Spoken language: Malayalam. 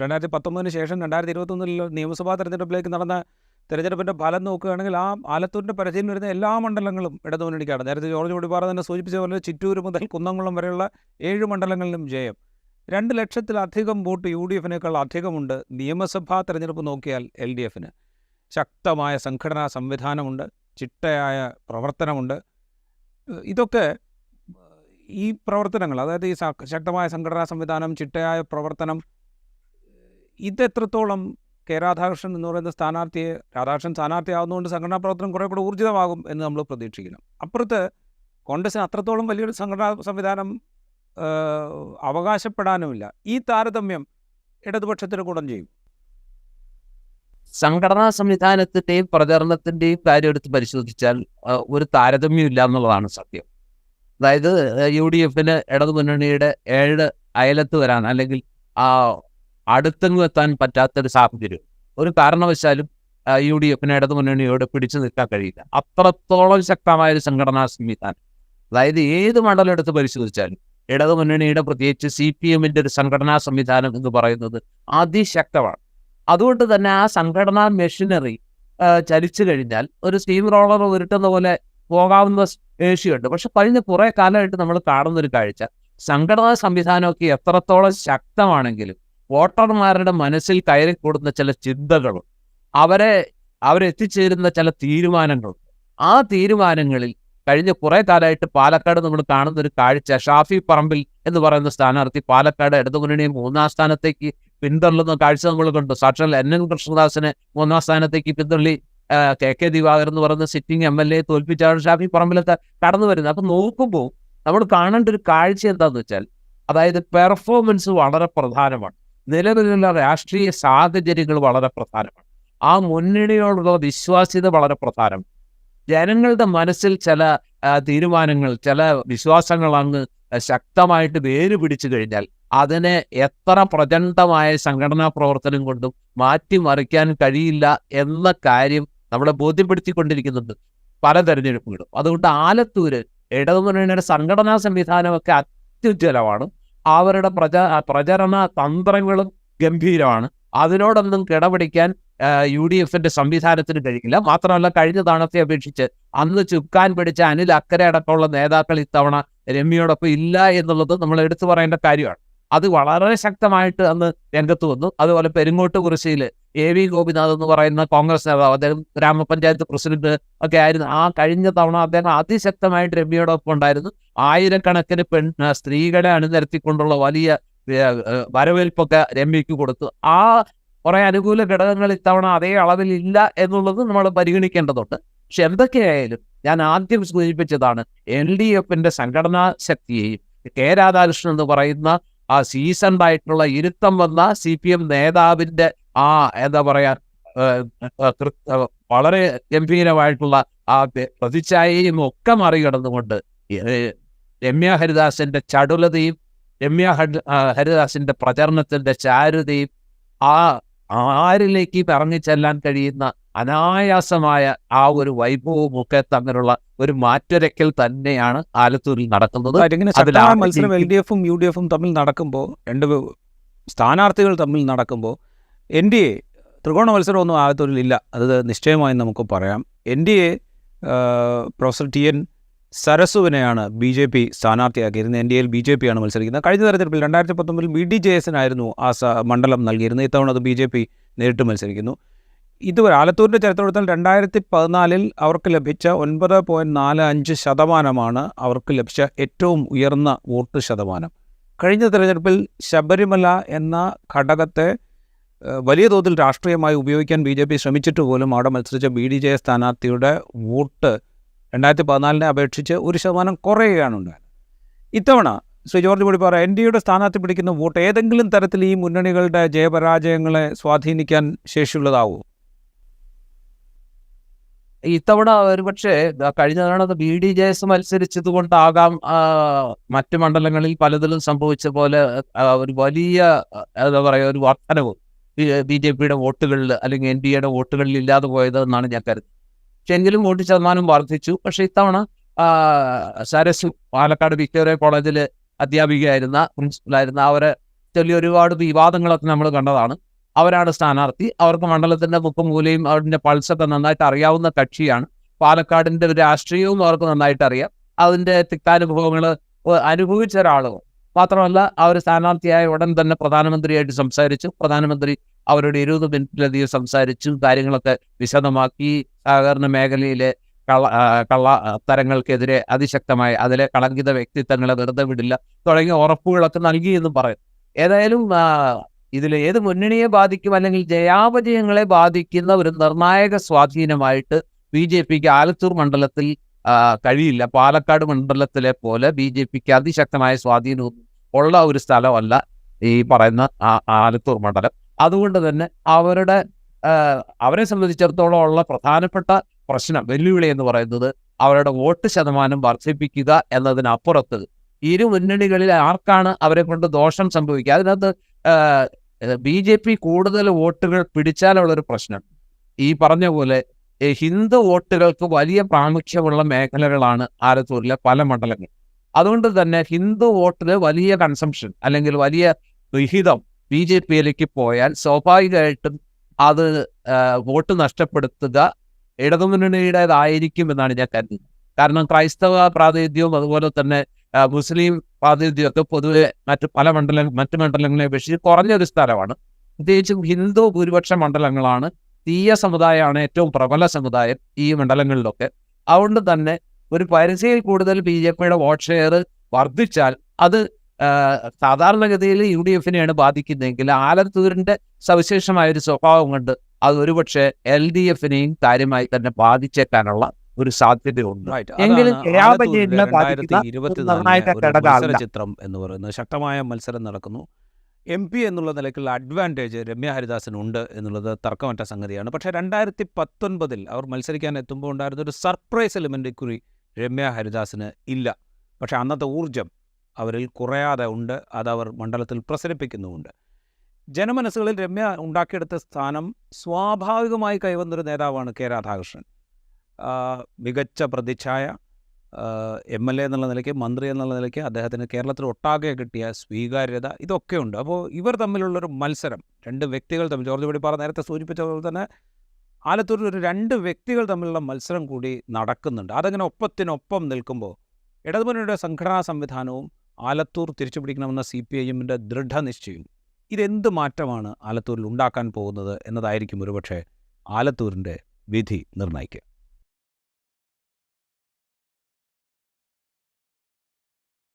രണ്ടായിരത്തി പത്തൊമ്പതിന് ശേഷം രണ്ടായിരത്തി ഇരുപത്തൊന്നിൽ നിയമസഭാ തെരഞ്ഞെടുപ്പിലേക്ക് നടന്ന തെരഞ്ഞെടുപ്പിന്റെ ഫലം നോക്കുകയാണെങ്കിൽ ആ ആലത്തൂരിന്റെ പരിധിയിൽ വരുന്ന എല്ലാ മണ്ഡലങ്ങളും ഇടതുമുന്നണിക്കാണ്. നേരത്തെ ജോർജ് മുടിപ്പാറ തന്നെ സൂചിപ്പിച്ച പോലെ ചിറ്റൂർ മുതൽ കുന്നംകുളം വരെയുള്ള ഏഴ് മണ്ഡലങ്ങളിലും ജയം. രണ്ട് ലക്ഷത്തിലധികം വോട്ട് യു ഡി എഫിനേക്കാൾ അധികമുണ്ട് നിയമസഭാ തെരഞ്ഞെടുപ്പ് നോക്കിയാൽ എൽ ഡി എഫിന് ശക്തമായ സംഘടനാ സംവിധാനമുണ്ട് ചിട്ടയായ പ്രവർത്തനമുണ്ട്. ഇതൊക്കെ ഈ പ്രവർത്തനങ്ങൾ അതായത് ഈ ശക്തമായ സംഘടനാ സംവിധാനം ചിട്ടയായ പ്രവർത്തനം ഇത് എത്രത്തോളം കെ രാധാകൃഷ്ണൻ എന്ന് പറയുന്ന സ്ഥാനാർത്ഥിയെ രാധാകൃഷ്ണൻ സ്ഥാനാർത്ഥിയാവുന്നതുകൊണ്ട് സംഘടനാ പ്രവർത്തനം കുറേ കൂടെ ഊർജിതമാകും എന്ന് നമ്മൾ പ്രതീക്ഷിക്കണം അപ്പുറത്ത് കോൺഗ്രസിന് അത്രത്തോളം വലിയൊരു സംഘടനാ സംവിധാനം അവകാശപ്പെടാനുമില്ല. ഈ താരതമ്യം ഇടതുപക്ഷത്തിന് ഗുണം ചെയ്യും. സംഘടനാ സംവിധാനത്തിന്റെയും പ്രചരണത്തിന്റെയും കാര്യം എടുത്ത് പരിശോധിച്ചാൽ ഒരു താരതമ്യം ഇല്ല എന്നുള്ളതാണ് സത്യം. അതായത് യു ഡി എഫിന് ഇടതുമുന്നണിയുടെ ഏഴ് അയലത്ത് വരാൻ അല്ലെങ്കിൽ ആ അടുത്തെങ്ങും എത്താൻ പറ്റാത്തൊരു സാഹചര്യം. ഒരു കാരണവശാലും യു ഡി എഫിന് ഇടതു മുന്നണിയോട് പിടിച്ചു നിൽക്കാൻ കഴിയില്ല. അത്രത്തോളം ശക്തമായ ഒരു സംഘടനാ സംവിധാനം. അതായത് ഏത് മണ്ഡലം എടുത്ത് പരിശോധിച്ചാലും ഇടതു മുന്നണിയുടെ പ്രത്യേകിച്ച് സി പി എമ്മിന്റെ ഒരു സംഘടനാ സംവിധാനം എന്ന് പറയുന്നത് അതിശക്തമാണ്. അതുകൊണ്ട് തന്നെ ആ സംഘടനാ മെഷീനറി ചലിച്ചു കഴിഞ്ഞാൽ ഒരു സ്റ്റീം റോളർ ഉരുട്ടുന്ന പോലെ പോകാവുന്ന ശേഷിയുണ്ട് പക്ഷെ കഴിഞ്ഞ കുറെ കാലമായിട്ട് നമ്മൾ കാണുന്ന ഒരു കാഴ്ച. സംഘടനാ സംവിധാനമൊക്കെ എത്രത്തോളം ശക്തമാണെങ്കിലും വോട്ടർമാരുടെ മനസ്സിൽ കയറി കൂടുന്ന ചില ചിന്തകളും അവരെ അവരെത്തിച്ചേരുന്ന ചില തീരുമാനങ്ങളും ആ തീരുമാനങ്ങളിൽ കഴിഞ്ഞ കുറേ കാലമായിട്ട് പാലക്കാട് നമ്മൾ കാണുന്ന ഒരു കാഴ്ച ഷാഫി പറമ്പിൽ എന്ന് പറയുന്ന സ്ഥാനാർത്ഥി പാലക്കാട് ഇടതുമുന്നണിയെ മൂന്നാം സ്ഥാനത്തേക്ക് പിന്തള്ളുന്ന കാഴ്ച നമ്മൾ കണ്ടു. സാക്ഷാൽ എൻ. എൻ. കൃഷ്ണദാസിനെ മൂന്നാം സ്ഥാനത്തേക്ക് പിന്തള്ളി കെ. കെ. ദിവാകർ എന്ന് പറയുന്ന സിറ്റിംഗ് എം. എൽ. എ തോൽപ്പിച്ചാണ് ഷാഫി പറമ്പിലൊക്കെ കടന്നു വരുന്നത്. അപ്പൊ നോക്കുമ്പോൾ നമ്മൾ കാണേണ്ട ഒരു കാഴ്ച എന്താന്ന് വെച്ചാൽ അതായത് പെർഫോമൻസ് വളരെ പ്രധാനമാണ്. നിലവിലുള്ള രാഷ്ട്രീയ സാഹചര്യങ്ങൾ വളരെ പ്രധാനമാണ്. ആ മുന്നണിയോടുള്ള വിശ്വാസ്യത വളരെ പ്രധാനമാണ് ജനങ്ങളുടെ മനസ്സിൽ ചില തീരുമാനങ്ങൾ ചില വിശ്വാസങ്ങൾ അങ്ങ് ശക്തമായിട്ട് വേര് പിടിച്ചു കഴിഞ്ഞാൽ അതിനെ എത്ര പ്രചണ്ഡമായ സംഘടനാ പ്രവർത്തനം കൊണ്ടും മാറ്റിമറിക്കാൻ കഴിയില്ല എന്ന കാര്യം നമ്മളെ ബോധ്യപ്പെടുത്തിക്കൊണ്ടിരിക്കുന്നുണ്ട് പല തെരഞ്ഞെടുപ്പുകളും. അതുകൊണ്ട് ആലത്തൂര് ഇടതുമുന്നണിയുടെ സംഘടനാ സംവിധാനമൊക്കെ അത്യുജ്വലമാണ്. അവരുടെ പ്രച പ്രചരണ തന്ത്രങ്ങളും ഗംഭീരമാണ്. അതിനോടൊന്നും കിടപിടിക്കാൻ യു ഡി എഫിന്റെ സംവിധാനത്തിന് കഴിയില്ല. മാത്രമല്ല കഴിഞ്ഞ തവണത്തെ അപേക്ഷിച്ച് അന്ന് ചുക്കാൻ പിടിച്ച അനിൽ അക്കരെ അടക്കമുള്ള നേതാക്കൾ ഇത്തവണ രമ്യയോടൊപ്പം ഇല്ല എന്നുള്ളത് നമ്മൾ എടുത്തു പറയേണ്ട കാര്യമാണ്. അത് വളരെ ശക്തമായിട്ട് അന്ന് രംഗത്ത് വന്നു. അതുപോലെ പെരുങ്ങോട്ട് കുറിശ്ശിയിൽ എ വി ഗോപിനാഥ് എന്ന് പറയുന്ന കോൺഗ്രസ് നേതാവ് അദ്ദേഹം ഗ്രാമപഞ്ചായത്ത് പ്രസിഡന്റ് ഒക്കെ ആയിരുന്നു. ആ കഴിഞ്ഞ തവണ അദ്ദേഹം അതിശക്തമായിട്ട് രമ്യയോടൊപ്പം ഉണ്ടായിരുന്നു. ആയിരക്കണക്കിന് പെൺ സ്ത്രീകളെ അണിനിരത്തിക്കൊണ്ടുള്ള വലിയ വരവേൽപ്പൊക്കെ രമ്യക്ക് കൊടുത്തു. ആ കുറെ അനുകൂല ഘടകങ്ങൾ ഇത്തവണ അതേ അളവിൽ ഇല്ല എന്നുള്ളത് നമ്മൾ പരിഗണിക്കേണ്ടതുണ്ട്. പക്ഷെ എന്തൊക്കെയായാലും ഞാൻ ആദ്യം സൂചിപ്പിച്ചതാണ് എൽ ഡി എഫിന്റെ സംഘടനാ ശക്തിയെയും കെ രാധാകൃഷ്ണൻ എന്ന് പറയുന്ന ആ സീസൺഡ് ആയിട്ടുള്ള ഇരുത്തം വന്ന സി പി എം നേതാവിന്റെ ആ എന്താ പറയാ വളരെ ഗംഭീരമായിട്ടുള്ള ആ പ്രതിച്ഛായയും ഒക്കെ മറികടന്നുകൊണ്ട് രമ്യ ഹരിദാസിന്റെ ചടുലതയും രമ്യ ഹരിദാസിന്റെ പ്രചരണത്തിന്റെ ചാരുതയും ആ ആരിലേക്ക് ഇറങ്ങിച്ചെല്ലാൻ കഴിയുന്ന അനായാസമായ ആ ഒരു വൈഭവവും ഒക്കെ തമ്മിലുള്ള ഒരു മാറ്റൊരക്കൽ തന്നെയാണ് ആലത്തൂരിൽ നടക്കുന്നത്. മത്സരം എൽ? ഡി എഫും യു ഡി എഫും തമ്മിൽ നടക്കുമ്പോൾ രണ്ട് സ്ഥാനാർത്ഥികൾ തമ്മിൽ നടക്കുമ്പോൾ എൻ ഡി എ ത്രികോണ മത്സരമൊന്നും ആലത്തൂരിൽ ഇല്ല. അത് നിശ്ചയമായും നമുക്ക് പറയാം. N D A professor T N സരസുവിനെയാണ് B J P സ്ഥാനാർത്ഥിയാക്കിയിരുന്നത്. എൻ ഡി എയിൽ ബി ജെ പി ആണ് മത്സരിക്കുന്നത്. കഴിഞ്ഞ തെരഞ്ഞെടുപ്പിൽ രണ്ടായിരത്തി പത്തൊമ്പതിൽ ബി ഡി ജെ എസിനായിരുന്നു ആ മണ്ഡലം നൽകിയിരുന്നത്. ഇത്തവണ അത് ബി ജെ പി നേരിട്ട് മത്സരിക്കുന്നു. ഇതുവരെ ആലത്തൂരിന്റെ ചരിത്രത്തിൽ രണ്ടായിരത്തി പതിനാലിൽ അവർക്ക് ലഭിച്ച ഒൻപത് പോയിന്റ് നാല് അഞ്ച് ശതമാനമാണ് അവർക്ക് ലഭിച്ച ഏറ്റവും ഉയർന്ന വോട്ട് ശതമാനം. കഴിഞ്ഞ തെരഞ്ഞെടുപ്പിൽ ശബരിമല എന്ന ഘടകത്തെ വലിയ തോതിൽ രാഷ്ട്രീയമായി ഉപയോഗിക്കാൻ ബി ജെ പി ശ്രമിച്ചിട്ട് പോലും അവിടെ മത്സരിച്ച ബി ഡി ജെ സ്ഥാനാർത്ഥിയുടെ വോട്ട് രണ്ടായിരത്തി പതിനാലിനെ അപേക്ഷിച്ച് ഒരു ശതമാനം കുറയുകയാണ് ഉണ്ടായത്. ഇത്തവണ Shri George Podippara N D എയുടെ സ്ഥാനാർത്ഥി പിടിക്കുന്ന വോട്ട് ഏതെങ്കിലും തരത്തിൽ ഈ മുന്നണികളുടെ ജയപരാജയങ്ങളെ സ്വാധീനിക്കാൻ ശേഷിയുള്ളതാവൂ? ഇത്തവണ ഒരുപക്ഷെ പക്ഷേ കഴിഞ്ഞ തവണ ബി ഡി ജെ എസ് മത്സരിച്ചത് കൊണ്ടാകാം മറ്റ് മണ്ഡലങ്ങളിൽ പലതിലും സംഭവിച്ച പോലെ ഒരു വലിയ എന്താ പറയുക ഒരു വർധനവ് ബി ജെ പിയുടെ വോട്ടുകളിൽ അല്ലെങ്കിൽ എൻ ഡി എയുടെ വോട്ടുകളിൽ ഇല്ലാതെ പോയത് എന്നാണ് ഞാൻ കരുതുന്നത്. പക്ഷെ എങ്കിലും വോട്ട് ശതമാനം വർദ്ധിച്ചു. പക്ഷെ ഇത്തവണ സരസ് പാലക്കാട് വിക്ടോറിയ കോളേജിൽ അധ്യാപികയായിരുന്ന പ്രിൻസിപ്പലായിരുന്ന അവരെ ചൊല്ലി ഒരുപാട് വിവാദങ്ങളൊക്കെ നമ്മൾ കണ്ടതാണ്. അവരാണ് സ്ഥാനാർത്ഥി. അവർക്ക് മണ്ഡലത്തിന്റെ മുക്കും മൂലയും അവരുടെ പൾസൊക്കെ നന്നായിട്ട് അറിയാവുന്ന കക്ഷിയാണ്. പാലക്കാടിന്റെ രാഷ്ട്രീയവും അവർക്ക് നന്നായിട്ട് അറിയാം. അതിന്റെ തിക്താനുഭവങ്ങൾ അനുഭവിച്ച ഒരാളും. മാത്രമല്ല അവർ സ്ഥാനാർത്ഥിയായ ഉടൻ തന്നെ പ്രധാനമന്ത്രിയായിട്ട് സംസാരിച്ചു. പ്രധാനമന്ത്രി അവരുടെ ഇരുപത് മിനിറ്റിലധികം സംസാരിച്ചു. കാര്യങ്ങളൊക്കെ വിശദമാക്കി. സഹകരണ മേഖലയിലെ കള്ള ആ, കള്ള തരങ്ങൾക്കെതിരെ അതിശക്തമായി അതിലെ കളങ്കിത വ്യക്തിത്വങ്ങളെ വെറുതെ വിടില്ല. തുടങ്ങിയ ഉറപ്പുകളൊക്കെ നൽകി എന്നും പറയും. ഏതായാലും ഇതിൽ ഏത് മുന്നണിയെ ബാധിക്കും അല്ലെങ്കിൽ ജയാപജയങ്ങളെ ബാധിക്കുന്ന ഒരു നിർണായക സ്വാധീനമായിട്ട് ബി ജെ പിക്ക് ആലത്തൂർ മണ്ഡലത്തിൽ കഴിയില്ല. പാലക്കാട് മണ്ഡലത്തിലെ പോലെ ബി ജെ പിക്ക് അതിശക്തമായ സ്വാധീനവും ഉള്ള ഒരു സ്ഥലമല്ല ഈ പറയുന്ന ആലത്തൂർ മണ്ഡലം. അതുകൊണ്ട് തന്നെ അവരുടെ അവരെ സംബന്ധിച്ചിടത്തോളം ഉള്ള പ്രധാനപ്പെട്ട പ്രശ്നം വെല്ലുവിളി എന്ന് പറയുന്നത് അവരുടെ വോട്ട് ശതമാനം വർദ്ധിപ്പിക്കുക എന്നതിനപ്പുറത്ത് ഇരു മുന്നണികളിൽ ആർക്കാണ് അവരെ കൊണ്ട് ദോഷം സംഭവിക്കുക? അതിനകത്ത് ബി ജെ പി കൂടുതൽ വോട്ടുകൾ പിടിച്ചാലുള്ളൊരു പ്രശ്നം. ഈ പറഞ്ഞ പോലെ ഹിന്ദു വോട്ടുകൾക്ക് വലിയ പ്രാമുഖ്യമുള്ള മേഖലകളാണ് ആലത്തൂരിലെ പല മണ്ഡലങ്ങൾ. അതുകൊണ്ട് തന്നെ ഹിന്ദു വോട്ടിന് വലിയ കൺസംഷൻ അല്ലെങ്കിൽ വലിയ വിഹിതം ബി ജെ പിയിലേക്ക് പോയാൽ സ്വാഭാവികമായിട്ടും അത് വോട്ട് നഷ്ടപ്പെടുത്തുക ഇടതുമുന്നണിയുടേതായിരിക്കും എന്നാണ് ഞാൻ കരുതുന്നത്. കാരണം ക്രൈസ്തവ പ്രാതിനിധ്യവും അതുപോലെ തന്നെ മുസ്ലിം പ്രാതിനിധ്യമൊക്കെ പൊതുവെ മറ്റ് പല മണ്ഡല മറ്റ് മണ്ഡലങ്ങളെ അപേക്ഷിച്ച് കുറഞ്ഞൊരു സ്ഥലമാണ്. പ്രത്യേകിച്ചും ഹിന്ദു ഭൂരിപക്ഷ മണ്ഡലങ്ങളാണ് തീയ സമുദായമാണ് ഏറ്റവും പ്രബല സമുദായം ഈ മണ്ഡലങ്ങളിലൊക്കെ. അതുകൊണ്ട് തന്നെ ഒരു പരിധിയിൽ കൂടുതൽ ബി ജെ പിയുടെ വോട്ട് ഷെയർ വർദ്ധിച്ചാൽ അത് സാധാരണഗതിയിൽ യു ഡി എഫിനെയാണ് ബാധിക്കുന്നതെങ്കിൽ ആലത്തൂരിന്റെ സവിശേഷമായ ഒരു സ്വഭാവം കൊണ്ട് അത് ഒരുപക്ഷെ എൽ ഡി എഫിനെയും കാര്യമായി തന്നെ ബാധിച്ചേക്കാനുള്ള ഒരു സാധ്യതയുണ്ട്. Right. എങ്കിലും അതാണ് ജയാപജയങ്ങളെ ആലത്തൂരിലെ ബാധിക്കുന്ന 2024 നിർണായക ഒരു എന്ന് പറയുന്നത്. ശക്തമായ മത്സരം നടക്കുന്നു. എം പി എന്നുള്ള നിലയ്ക്കുള്ള അഡ്വാന്റേജ് രമ്യ ഹരിദാസിന് ഉണ്ട് എന്നുള്ളത് തർക്കമറ്റ സംഗതിയാണ്. പക്ഷേ രണ്ടായിരത്തി പത്തൊൻപതിൽ അവർ മത്സരിക്കാൻ എത്തുമ്പോൾ ഉണ്ടായിരുന്ന ഒരു സർപ്രൈസ് എലിമെന്റ് കുറി രമ്യ ഹരിദാസിന് ഇല്ല. പക്ഷേ അന്നത്തെ ഊർജം അവരിൽ കുറയാതെ ഉണ്ട്. അത് അവർ മണ്ഡലത്തിൽ പ്രസരിപ്പിക്കുന്നുമുണ്ട്. ജനമനസ്സുകളിൽ രമ്യ ഉണ്ടാക്കിയെടുത്ത സ്ഥാനം സ്വാഭാവികമായി കൈവന്നൊരു നേതാവാണ് കെ രാധാകൃഷ്ണൻ. മികച്ച പ്രതിച്ഛായ എം എൽ എ എന്നുള്ള നിലയ്ക്ക് മന്ത്രി എന്നുള്ള നിലയ്ക്ക് അദ്ദേഹത്തിന് കേരളത്തിൽ ഒട്ടാകെ കിട്ടിയ സ്വീകാര്യത ഇതൊക്കെ ഉണ്ട്. അപ്പോൾ ഇവർ തമ്മിലുള്ളൊരു മത്സരം രണ്ട് വ്യക്തികൾ തമ്മിൽ ജോർജ് പടിപ്പാറ നേരത്തെ സൂചിപ്പിച്ച പോലെ തന്നെ ആലത്തൂരിൽ ഒരു രണ്ട് വ്യക്തികൾ തമ്മിലുള്ള മത്സരം കൂടി നടക്കുന്നുണ്ട്. അതങ്ങനെ ഒപ്പത്തിനൊപ്പം നിൽക്കുമ്പോൾ ഇടതുമുന്നണിയുടെ സംഘടനാ സംവിധാനവും ആലത്തൂർ തിരിച്ചുപിടിക്കണമെന്ന സി പി ഐ എമ്മിന്റെ ദൃഢനിശ്ചയവും ഇതെന്ത് മാറ്റമാണ് ആലത്തൂരിൽ ഉണ്ടാക്കാൻ പോകുന്നത് എന്നതായിരിക്കും ഒരുപക്ഷെ ആലത്തൂരിന്റെ വിധി നിർണയിക്കുക.